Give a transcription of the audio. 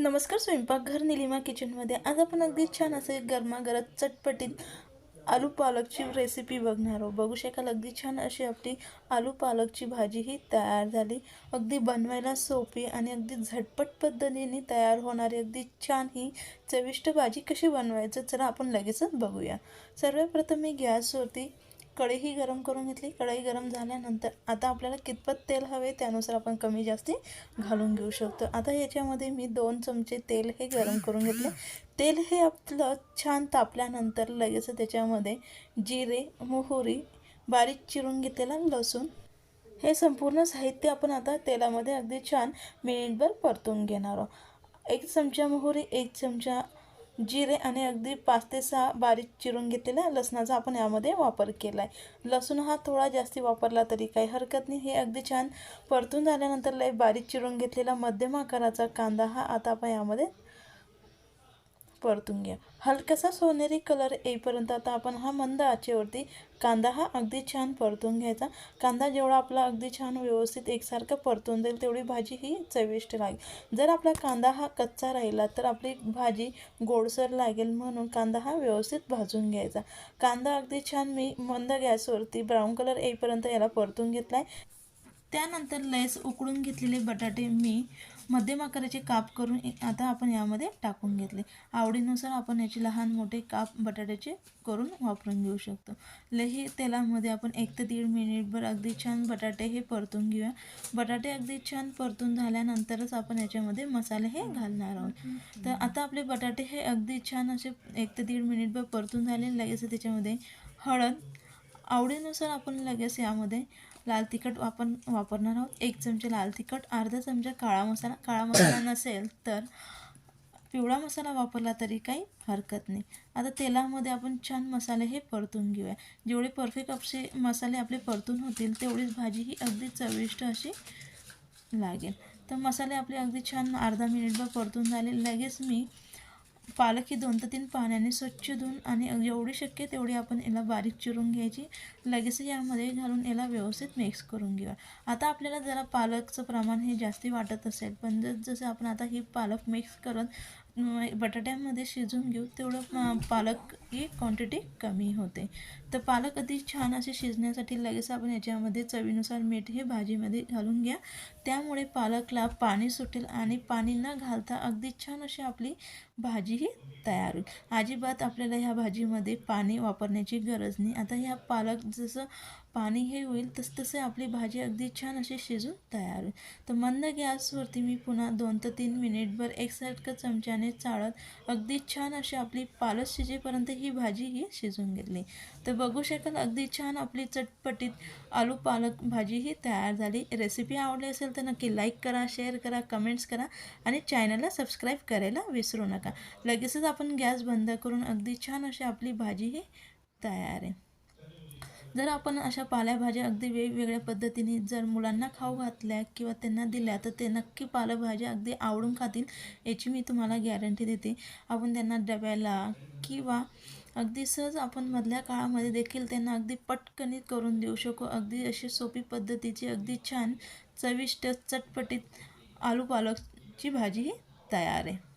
नमस्कार स्वयंपाकघर निलिमा किचनमध्ये. आज आपण अगदी छान असे गरमागरम चटपटीत आलू पालकची रेसिपी बघणार आहोत. बघू शकाल अगदी छान अशी आपली आलू पालकची भाजी ही तयार झाली. अगदी बनवायला सोपी आणि अगदी झटपट पद्धतीने तयार होणारी अगदी छान ही चविष्ट भाजी कशी बनवायचं चला आपण लगेचच बघूया. सर्वप्रथम मी गॅसवरती कढईही गरम करून घेतली. कढई गरम झाल्यानंतर आता आपल्याला कितपत तेल हवे त्यानुसार आपण कमी जास्ती घालून घेऊ शकतो. आता याच्यामध्ये मी दोन चमचे तेल हे गरम करून घेतले. तेल हे आपलं छान तापल्यानंतर लगेच त्याच्यामध्ये जिरे मोहरी बारीक चिरून घेतलेला लसूण हे संपूर्ण साहित्य आपण आता तेलामध्ये अगदी छान मिनिटभर परतून घेणार आहोत. एक चमचा मोहरी एक चमचा जिरे आणि अगदी पाच ते सहा बारीक चिरून घेतलेल्या लसणाचा आपण यामध्ये वापर केला आहे लसूण हा थोडा जास्ती वापरला तरी काही हरकत नाही. हे अगदी छान परतून झाल्यानंतर लय बारीक चिरून घेतलेला मध्यम आकाराचा कांदा हा आता आपण यामध्ये परतून घ्या. हलकासा सोनेरी कलर येईपर्यंत आता आपण हा मंद आचेवरती कांदा हा अगदी छान परतून घ्यायचा. कांदा जेवढा आपला अगदी छान व्यवस्थित एकसारखं परतून जाईल तेवढी भाजी ही चविष्ट लागेल. जर आपला कांदा हा कच्चा राहिला तर आपली भाजी गोडसर लागेल म्हणून कांदा हा व्यवस्थित भाजून घ्यायचा. कांदा अगदी छान मी मंद गॅसवरती ब्राऊन कलर येईपर्यंत याला परतून घेतला आहे त्यानंतर लयस उकडून घेतलेले बटाटे मी मध्यम आकाराचे काप करून आता आपण यामध्ये टाकून घेतले. आवडीनुसार आपण याचे लहान मोठे काप बटाट्याचे करून वापरून घेऊ शकतो. लही तेलामध्ये आपण एक ते दीड मिनिटभर अगदी छान बटाटे हे परतून घेऊया. बटाटे अगदी छान परतून झाल्यानंतरच आपण याच्यामध्ये मसाले हे घालणार आहोत. तर आता आपले बटाटे हे अगदी छान असे एक ते दीड मिनिटभर परतून झाले. लगेच त्याच्यामध्ये हळद आवडीनुसार आपण लगेच यामध्ये लाल तिखट आपण वापरणार आहोत. एक चमचा लाल तिखट अर्धा चमचा काळा मसाला. काळा मसाला नसेल तर पिवळा मसाला वापरला तरी काही हरकत नाही. आता तेलामध्ये आपण छान मसाले हे परतून घेऊया. जेवढे परफेक्ट असे मसाले आपले परतून होतील तेवढीच भाजी ही अगदी चविष्ट अशी लागेल. तर मसाले आपले अगदी छान अर्धा मिनिटभर परतून झाले. लगेच मी पालक ही दोन ते तीन पाण्याने स्वच्छ धुवून आणि जेवढी शक्य तेवढी आपण याला बारीक चिरून घ्यायची. लगेच यामध्ये घालून याला व्यवस्थित मिक्स करून घेऊया. आता आपल्याला जरा पालकचं प्रमाण हे जास्ती वाटत असेल. पण जसं आपण आता ही पालक मिक्स करत बटाट्यामध्ये शिजून घेऊ तेवढं पालक ही क्वांटिटी कमी होते. तर पालक अगदी छान असे शिजण्यासाठी लगेच आपण याच्यामध्ये चवीनुसार मीठ हे भाजीमध्ये घालून घ्या. त्यामुळे पालकला पाणी सुटेल आणि पाणी न घालता अगदी छान अशी आपली भाजी ही तयार होईल. अजिबात आपल्याला ह्या भाजीमध्ये पाणी वापरण्याची गरज नाही. आता ह्या पालक जसं पाणी हे होईल तस तसे आपली भाजी अगदी छान अशी शिजून तयार होईल. तर मंद गॅसवरती मी पुन्हा दोन ते तीन मिनिटभर एकसारखं चमच्याने चाळत अगदी छान अशी आपली पालक शिजेपर्यंत ही भाजी ही शिजून घेतली. तर बघू शकाल अगदी छान आपली चटपटीत आलू पालक भाजी ही तयार झाली. रेसिपी आवडली असेल तर नक्की लाईक करा शेअर करा कमेंट्स करा आणि चॅनलला सबस्क्राईब करायला विसरू नका. लगेचच आपण गॅस बंद करून अगदी छान अशी आपली भाजी ही तयार आहे. जर आपण अशा पालेभाज्या अगदी वेगवेगळ्या पद्धतीने जर मुलांना खाऊ घातल्या किंवा त्यांना दिल्या तर ते नक्की पालेभाज्या अगदी आवडून खातील याची मी तुम्हाला गॅरंटी देते. आपण त्यांना डब्याला किंवा अगदी सहज आपण मधल्या काळामध्ये देखील त्यांना अगदी पटकनी करून देऊ शकू. अगदी अशी सोपी पद्धतीची अगदी छान चविष्ट चटपटीत आलू पालकची भाजी ही तयार आहे.